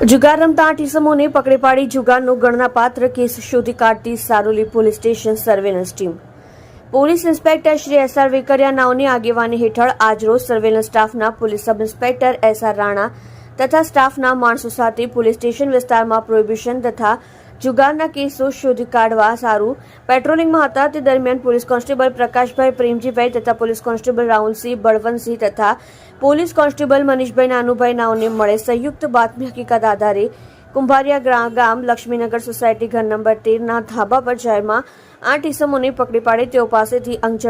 જુગાર રમતા આઠ ઇસમોને પકડી પાડી જુગારનો ગણનાપાત્ર કેસ શોધી કાઢતી Saroli police station surveillance team. Police inspector Shri S R Vekariya નાઓની આગેવાની હેઠળ આજરોજ સર્વેલન્સ સ્ટાફના police sub inspector S R Rana તથા સ્ટાફના માણસો સાથે પોલીસ સ્ટેશન વિસ્તારમાં પ્રોહિબિશન તથા જુગારના કેસો શોધી કાઢવા સારું. પેટ્રોલિંગમાં હતા તે દરમિયાન પોલીસ કોન્સ્ટેબલ પ્રકાશભાઈ પ્રેમજીભાઈ તથા પોલીસ કોન્સ્ટેબલ રાહુલસિંહ બળવંતસિંહ તથા પોલીસ કોન્સ્ટેબલ મનીષભાઈ નાનુભાઈ નાઓને મળે સંયુક્ત બાતમી હકીકત આધારે કુંભારિયા ગામ લક્ષ્મીનગર સોસાયટી ઘર નંબર તેરના ધાબા પર જાયમાં આઠ ઇસમોને પકડી પાડી તેઓ પાસેથી અંક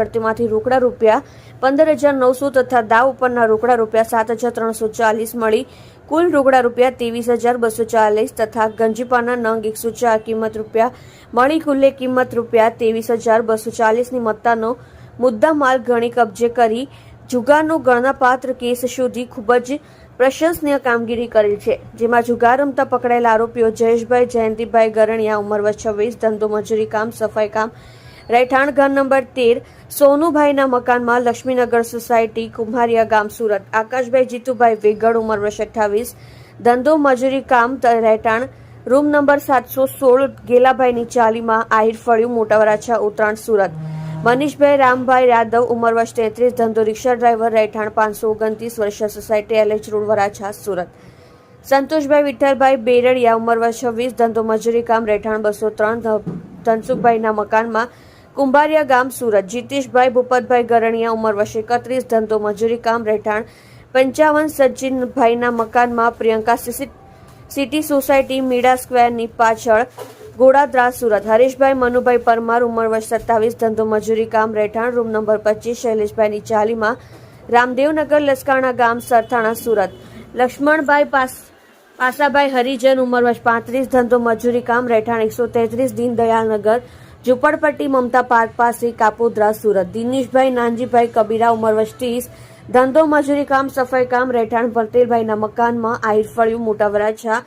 રોકડા રૂપિયા પંદર હજાર નવસો તથા દાવ ઉપરના રોકડા રૂપિયા સાત હજાર ત્રણસો ચાલીસ મળી કુલ રોકડા રૂપિયા ત્રેવીસ હજાર બસો ચાલીસ તથા ગંજીપાના નંગ એકસો ચાર કિંમત રૂપિયા મળી કિંમત રૂપિયા ત્રેવીસ હજાર બસો ચાલીસની મત્તાનો મુદ્દા માલ ગણી કબજે કરી જુગારનો ગણનાપાત્ર કેસ શોધી ખૂબ જ પ્રશંસનીય કામગીરી કરેલ છે, જેમાં જુગાર રમતા પકડાયેલા આરોપીઓ જયેશભાઈ જયંતિભાઈ ગરણિયા, ઉંમર છવ્વીસ, ધંધો મજૂરી કામ, સફાઈ કામ રહેઠાણ ઘર નંબર તેર, સોનુભાઈના મકાનમાં લક્ષ્મીનગર સોસાયટી, કુંભારિયા ગામ, સુરત. આકાશભાઈ જીતુભાઈ વેગડ, ઉંમર વર્ષ અઠ્ઠાવીસ. ધંધો, મજૂરી, કામ રહેઠાણ. રૂમ નંબર સાતસો સોળ, ગેલાભાઈની ચાલીમાં આહિર ફળ્યું મોટા વરાછા ઉત્તરાયણ, સુરત. મનીષભાઈ રામભાઈ યાદવ, ઉંમર વર્ષ તેત્રીસ. ધંધો, રિક્ષા ડ્રાઈવર, રહેઠાણ પાંચસો ઓગણત્રીસ. વર્ષ society, LH road, Varachha, Surat. Santoshbhai Vitthalbhai Beradiya, ઉંમર વર્ષ છવ્વીસ. ધંધો, મજૂરી, કામ, રહેઠાણ બસો ત્રણ. ધનસુખભાઈના મકાનમાં કુંભારિયા ગામ સુરત. જીતેશભાઈ, ભૂપતભાઈ ગરણિયા ઉંમર વર્ષ એકત્રીસ, ધંધો, મજૂરી, કામ, રહેઠાણ. પંચાવન સજ્જનભાઈના મકાનમાં પ્રિયંકા સિટી સોસાયટી, મીડા સ્ક્વેરની પાછળ ગોળાદ્રા સુરત. હરેશભાઈ, મનુભાઈ પરમાર ઉંમર વર્ષ સત્તાવીસ, ધંધો, મજૂરી, કામ, રહેઠાણ. રૂમ નંબર પચીસ, શૈલેષભાઈની ચાલીમાં રામદેવનગર લસકાણા ગામ, સરથાણા, સુરત. લક્ષ્મણભાઈ પાસ, પાસાભાઈ હરિજન ઉંમર વર્ષ પાંત્રીસ, ધંધો, મજૂરી, કામ, રહેઠાણ એકસો તેત્રીસ દીનદયાળનગર ઝુંપડપટ્ટી મમતા પાર્ક પાસે કાપોદ્રા સુરત. દિનેશભાઈ, નાનજીભાઈ, કબીરા, ઉમર વર્ષ ધંધો, મજૂરી કામ, સફાઈ કામ, રહેઠાણ પટેલભાઈના મકાનમાં આહિર ફળ્યું મોટા વરાછા.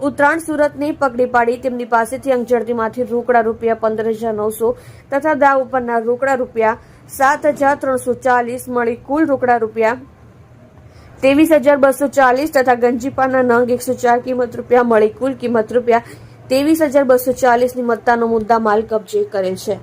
ઉત્તરાયણ સુરતને પકડી પાડી તેમની પાસેથી અંગઝડતીમાંથી રોકડા રૂપિયા પંદર હજાર નવસો તથા દાવ ઉપરના રોકડા રૂપિયા સાત હજાર ત્રણસો ચાલીસ મળી કુલ રોકડા રૂપિયા ત્રેવીસ હજાર બસો ચાલીસ તથા ગંજીપાના નંગ એકસો ચાર કિંમત રૂપિયા મળી કુલ કિંમત રૂપિયા ત્રેવીસ હજાર બસો ચાલીસની મત્તાનો મુદ્દા માલ કબજે કરેલ છે.